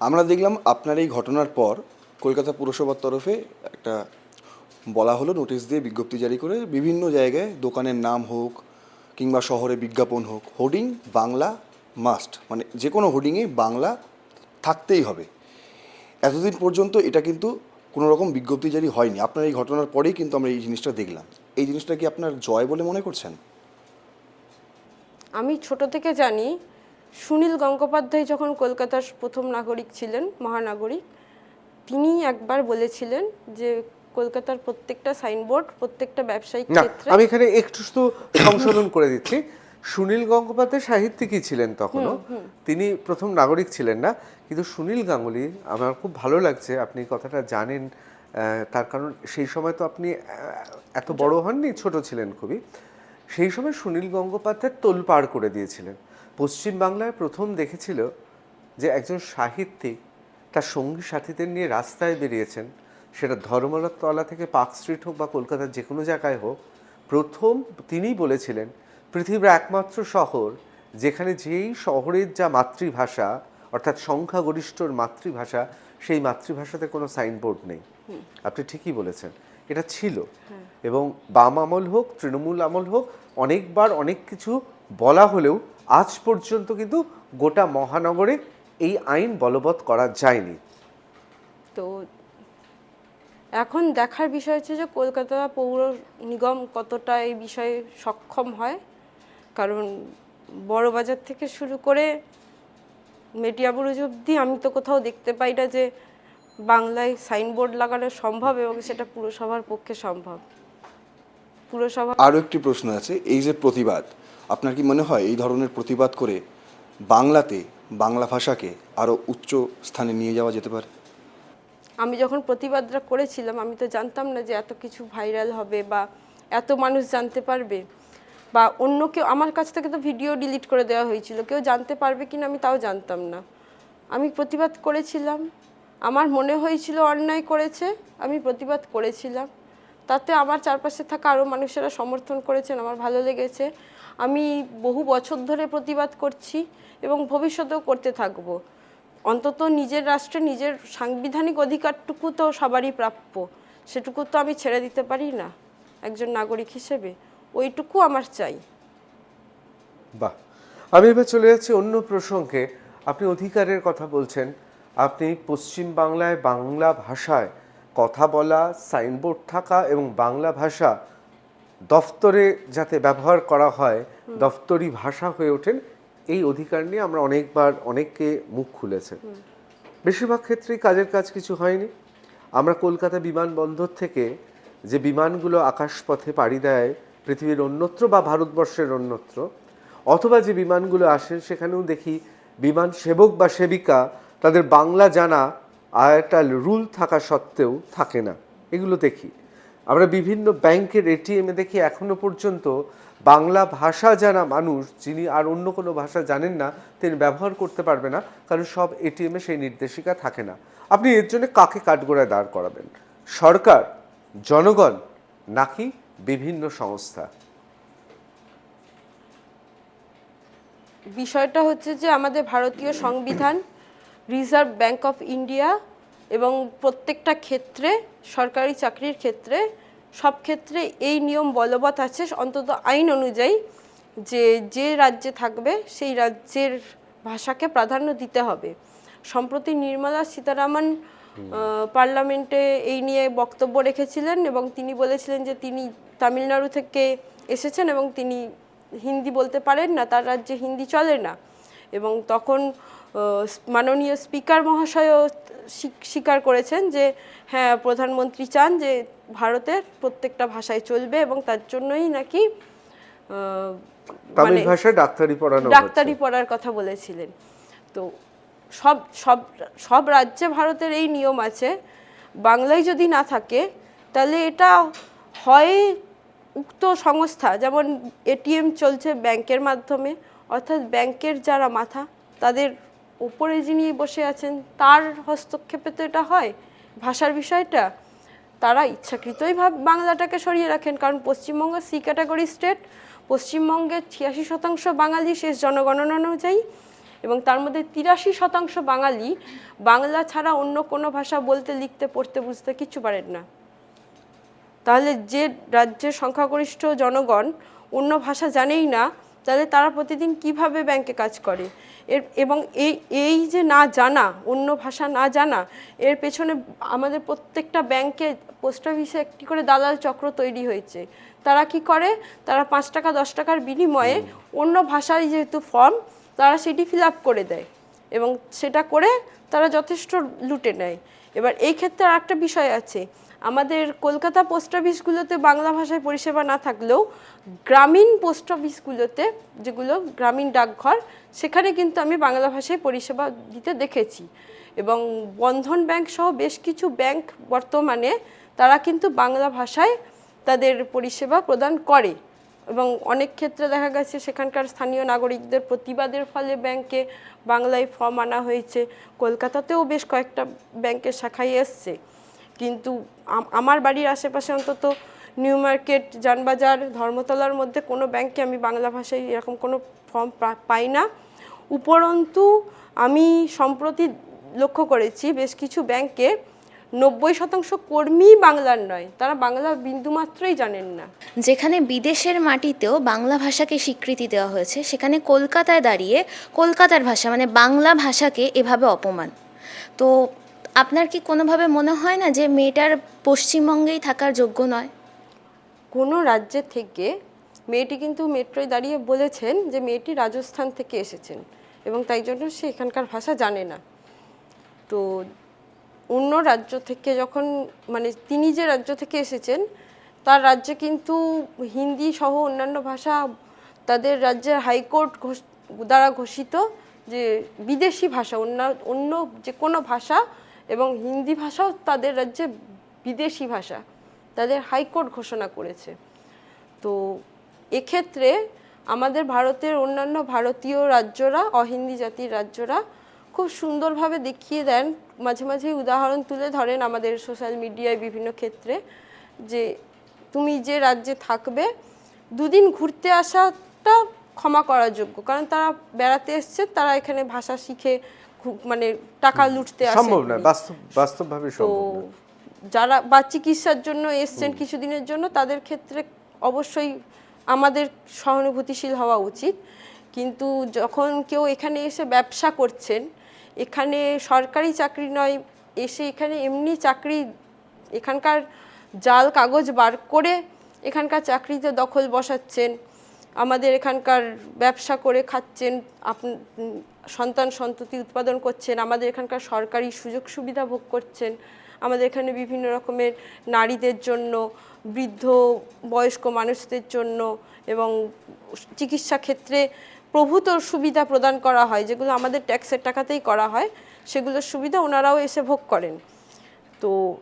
আমরা দেখলাম আপনার এই ঘটনার পর কলকাতা পুরসভার তরফে একটা বলা হলো নোটিশ দিয়ে বিজ্ঞপ্তি জারি করে বিভিন্ন জায়গায় দোকানের নাম হোক কিংবা শহরে বিজ্ঞাপন হোক, হোর্ডিং বাংলা মাস্ট মানে যে কোনো হোর্ডিংয়ে বাংলা থাকতেই হবে। এতদিন পর্যন্ত এটা কিন্তু কোনো রকম বিজ্ঞপ্তি জারি হয়নি। আপনার এই ঘটনার পরেই কিন্তু আমরা এই জিনিসটা দেখলাম। এই জিনিসটা কি আপনার জয় বলে মনে করছেন? আমি ছোট থেকে জানি সুনীল গঙ্গোপাধ্যায় যখন কলকাতার প্রথম নাগরিক ছিলেন মহানাগরিক তিনি একবার বলেছিলেন যে কলকাতার প্রত্যেকটা সাইনবোর্ড প্রত্যেকটা ব্যবসায়িক ক্ষেত্রে আমি এখানে একটু শুধু সংশোধন করে দিচ্ছি। সুনীল গঙ্গোপাধ্যায় সাহিত্যিকই ছিলেন তখনও। তিনি প্রথম নাগরিক ছিলেন না কিন্তু সুনীল গাঙ্গুলি আমার খুব ভালো লাগছে আপনি কথাটা জানেন তার কারণ সেই সময় তো আপনি এত বড় হননি ছোট ছিলেন খুবই। সেই সময় সুনীল গঙ্গোপাধ্যায় তোল পার করে দিয়েছিলেন। পশ্চিম বাংলায় প্রথম দেখেছিল যে একজন সাহিত্যিক তার সঙ্গী সাথীদের নিয়ে রাস্তায় বেরিয়েছেন। সেটা ধর্মতলা থেকে পার্ক স্ট্রিট হোক বা কলকাতার যে কোনো জায়গায় হোক। প্রথম তিনিই বলেছিলেন পৃথিবীর একমাত্র শহর যেখানে যেই শহরের যা মাতৃভাষা অর্থাৎ সংখ্যাগরিষ্ঠর মাতৃভাষা সেই মাতৃভাষাতে কোনো সাইনবোর্ড নেই। আপনি ঠিকই বলেছেন। এটা ছিল। এবং বাম আমল হোক তৃণমূল আমল হোক অনেকবার অনেক কিছু বলা হলেও আজ পর্যন্ত কিন্তু গোটা মহানগরে এই আইন বলবৎ করা যায়নি। তো এখন দেখার বিষয় হচ্ছে যে কলকাতা পৌর নিগম কতটা এই বিষয়ে সক্ষম হয়? কারণ বড় বাজার থেকে শুরু করে মেটিয়াবুরুজ অবধি আমি তো কোথাও দেখতে পাই না যে বাংলায় সাইনবোর্ড লাগানো সম্ভব এবং সেটা পুরসভার পক্ষে সম্ভব। পুরসভা আরও একটি প্রশ্ন আছে এই যে প্রতিবাদ আপনার কি মনে হয় এই ধরনের প্রতিবাদ করে বাংলাতে বাংলা ভাষাকে আরও উচ্চ স্থানে নিয়ে যাওয়া যেতে পারে? আমি যখন প্রতিবাদটা করেছিলাম, আমি তো জানতাম না যে এত কিছু ভাইরাল হবে বা এত মানুষ জানতে পারবে বা অন্য কেউ, আমার কাছ থেকে তো ভিডিও ডিলিট করে দেওয়া হয়েছিল, কেউ জানতে পারবে কিনা আমি তাও জানতাম না। আমি প্রতিবাদ করেছিলাম, আমার মনে হয়েছিল অন্যায় করেছে, আমি প্রতিবাদ করেছিলাম। তাতে আমার চারপাশে থাকা আরও মানুষেরা সমর্থন করেছেন, আমার ভালো লেগেছে। আমি বহু বছর ধরে প্রতিবাদ করছি এবং ভবিষ্যতেও করতে থাকব। অন্তত নিজের রাষ্ট্রে নিজের সাংবিধানিক অধিকারটুকু তো সবারই প্রাপ্য। সেটুকু তো আমি ছেড়ে দিতে পারি না, একজন নাগরিক হিসেবে। ওইটুকু আমার চাই। বাহ! আমি এবার চলে যাচ্ছি অন্য প্রসঙ্গে। আপনি অধিকারের কথা বলছেন। আপনি পশ্চিম বাংলায় বাংলা ভাষায় কথা বলা, সাইনবোর্ড থাকা এবং বাংলা ভাষা দফতরে যাতে ব্যবহার করা হয়, দফতরি ভাষা হয়ে ওঠেন, এই অধিকার নিয়ে আমরা অনেকবার অনেককে মুখ খুলেছেন। বেশিরভাগ ক্ষেত্রেই কাজের কাজ কিছু হয়নি। আমরা কলকাতা বিমানবন্দর থেকে যে বিমানগুলো আকাশপথে পাড়ি দেয়, পৃথিবীর অন্যত্র বা ভারতবর্ষের অন্যত্র, অথবা যে বিমানগুলো আসেন সেখানেও দেখি বিমান সেবক বা সেবিকা তাদের বাংলা জানা আর একটা রুল থাকা সত্ত্বেও থাকে না। এগুলো দেখি। আমরা বিভিন্ন ব্যাংকের এটিএমে দেখি এখনও পর্যন্ত বাংলা ভাষা জানা মানুষ, যিনি আর অন্য কোনো ভাষা জানেন না, তিনি ব্যবহার করতে পারবে না, কারণ সব এটিএমে সেই নির্দেশিকা থাকে না। আপনি এর জন্য কাকে কাঠগোড়ায় দাঁড় করাবেন? সরকার, জনগণ, নাকি বিভিন্ন সংস্থা? বিষয়টা হচ্ছে যে আমাদের ভারতীয় সংবিধান রিজার্ভ ব্যাংক অফ ইন্ডিয়া এবং প্রত্যেকটা ক্ষেত্রে সরকারি চাকরির ক্ষেত্রে সব ক্ষেত্রে এই নিয়ম বলবৎ আছে। অন্তত আইন অনুযায়ী যে যে রাজ্যে থাকবে সেই রাজ্যের ভাষাকে প্রাধান্য দিতে হবে। সম্প্রতি নির্মলা সীতারামন পার্লামেন্টে এই নিয়ে বক্তব্য রেখেছিলেন এবং তিনি বলেছিলেন যে তিনি তামিলনাড়ু থেকে এসেছেন এবং তিনি হিন্দি বলতে পারেন না তার রাজ্যে হিন্দি চলে না। এবং তখন মাননীয় স্পিকার মহাশয়ও স্বী- স্বীকার করেছেন যে হ্যাঁ প্রধানমন্ত্রী চান যে ভারতের প্রত্যেকটা ভাষায় চলবে এবং তার জন্যই নাকি তামিল মানে- ভাষায় ডাক্তারি পড়ানো ডাক্তারি পড়ার কথা বলেছিলেন। তো সব সব সব রাজ্যে ভারতের এই নিয়ম আছে। বাংলায় যদি না থাকে তাহলে এটা হয় উক্ত সংস্থা যেমন এটিএম চলছে ব্যাংকের মাধ্যমে অর্থাৎ ব্যাংকের যারা মাথা তাদের উপরে যিনি বসে আছেন, তার হস্তক্ষেপে তো এটা হয়। ভাষার বিষয়টা, তারা ইচ্ছাকৃতই ভাব, বাংলাটাকে সরিয়ে রাখেন। কারণ পশ্চিমবঙ্গ সি ক্যাটাগরি স্টেট, পশ্চিমবঙ্গের ছিয়াশি শতাংশ বাঙালি শেষ জনগণনা অনুযায়ী এবং তার মধ্যে তিরাশি শতাংশ বাঙালি বাংলা ছাড়া অন্য কোনো ভাষা বলতে, লিখতে, পড়তে, বুঝতে কিচ্ছু পারেন না। তাহলে যে রাজ্যের সংখ্যাগরিষ্ঠ জনগণ অন্য ভাষা জানেই না তাহলে তারা প্রতিদিন কীভাবে ব্যাংকে কাজ করে। এর এবং এই এই যে না জানা অন্য ভাষা না জানা এর পেছনে আমাদের প্রত্যেকটা ব্যাংকে পোস্ট অফিসে একটি করে দালাল চক্র তৈরি হয়েছে। তারা কি করে? তারা পাঁচ টাকা দশ টাকার বিনিময়ে অন্য ভাষায় যেহেতু ফর্ম তারা সেটি ফিল আপ করে দেয়। এবং সেটা করে তারা যথেষ্ট লুটে নেয়। এবার এই ক্ষেত্রে আর একটা বিষয় আছে। আমাদের কলকাতা পোস্ট অফিসগুলোতে বাংলা ভাষায় পরিষেবা না থাকলেও গ্রামীণ পোস্ট অফিসগুলোতে যেগুলো গ্রামীণ ডাকঘর, সেখানে কিন্তু আমি বাংলা ভাষায় পরিষেবা দিতে দেখেছি। এবং বন্ধন ব্যাংক সহ বেশ কিছু ব্যাংক বর্তমানে তারা কিন্তু বাংলা ভাষায় তাদের পরিষেবা প্রদান করে। এবং অনেক ক্ষেত্রে দেখা গেছে সেখানকার স্থানীয় নাগরিকদের প্রতিবাদের ফলে ব্যাংকে বাংলায় ফর্ম আনা হয়েছে। কলকাতাতেও বেশ কয়েকটা ব্যাংকের শাখায় এসছে। কিন্তু আমার বাড়ির আশেপাশে অন্তত নিউ মার্কেট, যানবাজার, ধর্মতলার মধ্যে কোনো ব্যাংকে আমি বাংলা ভাষায় এরকম কোনো ফর্ম পাই না। উপরন্তু আমি সম্প্রতি লক্ষ্য করেছি বেশ কিছু ব্যাংকে নব্বই শতাংশ কর্মী বাংলার নয়, তারা বাংলা বিন্দুমাত্রই জানেন না। যেখানে বিদেশের মাটিতেও বাংলা ভাষাকে স্বীকৃতি দেওয়া হয়েছে, সেখানে কলকাতায় দাঁড়িয়ে কলকাতার ভাষা মানে বাংলা ভাষাকে এভাবে অপমান। তো আপনার কি কোনোভাবে মনে হয় না যে মেয়েটার পশ্চিমবঙ্গেই থাকার যোগ্য নয়? কোনো রাজ্যের থেকে মেয়েটি কিন্তু মেট্রোয় দাঁড়িয়ে বলেছেন যে মেয়েটি রাজস্থান থেকে এসেছেন এবং তাই জন্য সে এখানকার ভাষা জানে না। তো অন্য রাজ্য থেকে যখন মানে তিনি যে রাজ্য থেকে এসেছেন, তার রাজ্যে কিন্তু হিন্দি সহ অন্যান্য ভাষা তাদের রাজ্যের হাইকোর্ট দ্বারা ঘোষিত যে বিদেশি ভাষা, অন্য অন্য যে কোনো ভাষা এবং হিন্দি ভাষাও তাদের রাজ্যে বিদেশি ভাষা, তাদের হাইকোর্ট ঘোষণা করেছে। তো এক্ষেত্রে আমাদের ভারতের অন্যান্য ভারতীয় রাজ্যরা, অহিন্দি জাতির রাজ্যরা খুব সুন্দরভাবে দেখিয়ে দেন। মাঝে মাঝে উদাহরণ তুলে ধরেন আমাদের সোশ্যাল মিডিয়ায় বিভিন্ন ক্ষেত্রে যে তুমি যে রাজ্যে থাকবে, দুদিন ঘুরতে আসাটা ক্ষমা করার যোগ্য। কারণ তারা বেড়াতে এসছে, তারা এখানে ভাষা শিখে মানে টাকা লুটতে আসে সম্ভব না বাস্তব বাস্তবভাবে সম্ভব না। যারা বা চিকিৎসার জন্য এসছেন কিছুদিনের জন্য তাদের ক্ষেত্রে অবশ্যই আমাদের সহানুভূতিশীল হওয়া উচিত। কিন্তু যখন কেউ এখানে এসে ব্যবসা করছেন এখানে সরকারি চাকরি নয় এসে এখানে এমনি চাকরি এখানকার জাল কাগজ বার করে এখানকার চাকরিতে দখল বসাচ্ছেন আমাদের এখানকার ব্যবসা করে খাচ্ছেন আপন- সন্তান সন্ততি উৎপাদন করছেন, আমাদের এখানকার সরকারি সুযোগ সুবিধা ভোগ করছেন, আমাদের এখানে বিভিন্ন রকমের নারীদের জন্য, বৃদ্ধ, বয়স্ক মানুষদের জন্য এবং চিকিৎসা ক্ষেত্রে প্রভূত সুবিধা প্রদান করা হয়, যেগুলো আমাদের ট্যাক্সের টাকাতেই করা হয়, সেগুলোর সুবিধা ওনারাও এসে ভোগ করেন। তো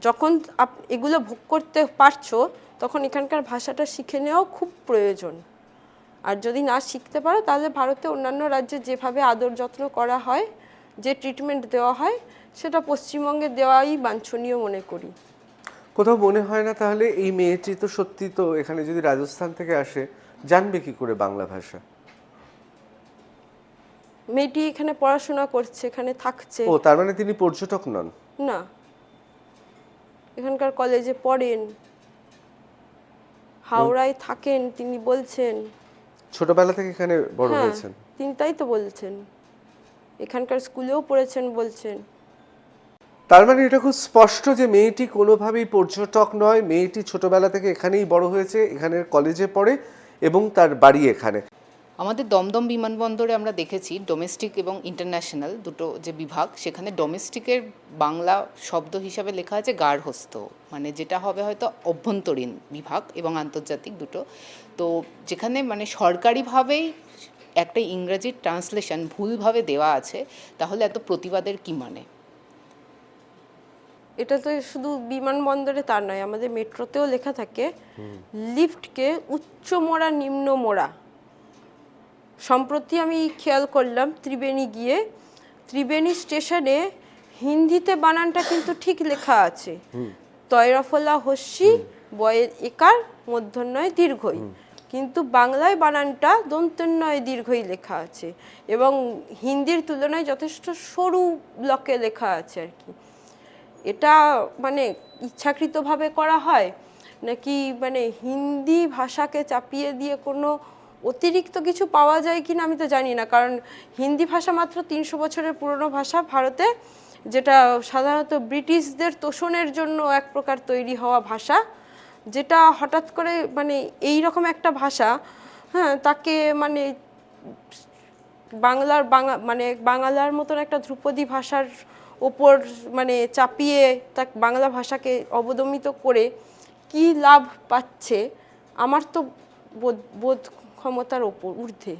যখন আপ, এগুলো ভোগ করতে পারছ, তখন এখানকার ভাষাটা শিখে নেওয়াও খুব প্রয়োজন। আর যদি না শিখতে পারো তাহলে ভারতে অন্যান্য রাজ্যে যেভাবে আদর যত্ন করা হয় যে ট্রিটমেন্ট দেওয়া হয় সেটা পশ্চিমবঙ্গে দেওয়াই বাঞ্ছনীয় মনে করি। কোথাও মনে হয় না তাহলে এই মেয়েটি তো সত্যি তো এখানে যদি রাজস্থান থেকে আসে জানবে কি করে বাংলা ভাষা? মেয়েটি এখানে পড়াশোনা করছে এখানে থাকছে। ও তার মানে তিনি পর্যটক নন? না। এখানকার কলেজে পড়েন। হাওড়ায় থাকেন তিনি বলছেন। ছোটবেলা থেকে এখানে বড় হ্যাঁ হয়েছেন? তিনি তাই তো বলছেন। এখানকার স্কুলেও পড়েছেন বলছেন। তার মানে এটা খুব স্পষ্ট যে মেয়েটি কোনোভাবেই পর্যটক নয় মেয়েটি ছোটবেলা থেকে এখানেই বড় হয়েছে এখানের কলেজে পড়ে এবং তার বাড়ি এখানে। আমাদের দমদম বিমানবন্দরে আমরা দেখেছি ডোমেস্টিক এবং ইন্টারন্যাশনাল দুটো যে বিভাগ সেখানে ডোমেস্টিকের বাংলা শব্দ হিসাবে লেখা আছে গার্হস্থ মানে যেটা হবে হয়তো অভ্যন্তরীণ বিভাগ এবং আন্তর্জাতিক দুটো। তো যেখানে মানে সরকারিভাবেই একটা ইংরাজির ট্রান্সলেশন ভুলভাবে দেওয়া আছে তাহলে এত প্রতিবাদের কি মানে? এটা তো শুধু বিমানবন্দরে তার নয় আমাদের মেট্রোতেও লেখা থাকে লিফটকে উচ্চ মোড়া নিম্ন মোড়া। সম্প্রতি আমি খেয়াল করলাম ত্রিবেণী গিয়ে। ত্রিবেণী স্টেশনে হিন্দিতে বানানটা কিন্তু ঠিক লেখা আছে। তয়রফলা হস্যি বয়ের একার মধ্যন্বয় দীর্ঘই। কিন্তু বাংলায় বানানটা দন্তন্বয় দীর্ঘই লেখা আছে এবং হিন্দির তুলনায় যথেষ্ট সরু ব্লকে লেখা আছে আর কি। এটা মানে ইচ্ছাকৃতভাবে করা হয় নাকি মানে হিন্দি ভাষাকে চাপিয়ে দিয়ে কোনো অতিরিক্ত কিছু পাওয়া যায় কিনা আমি তো জানি না। কারণ হিন্দি ভাষা মাত্র তিনশো বছরের পুরনো ভাষা। ভারতে যেটা সাধারণত ব্রিটিশদের তোষণের জন্য এক প্রকার তৈরি হওয়া ভাষা, যেটা হঠাৎ করে মানে এই রকম একটা ভাষা হ্যাঁ তাকে মানে বাংলার বাংলা মানে বাংলার মতন একটা ধ্রুপদী ভাষার ওপর মানে চাপিয়ে তা বাংলা ভাষাকে অবদমিত করে কি লাভ পাচ্ছে? আমার তো বোধ বোধ ক্ষমতার ওপর ঊর্ধ্বে।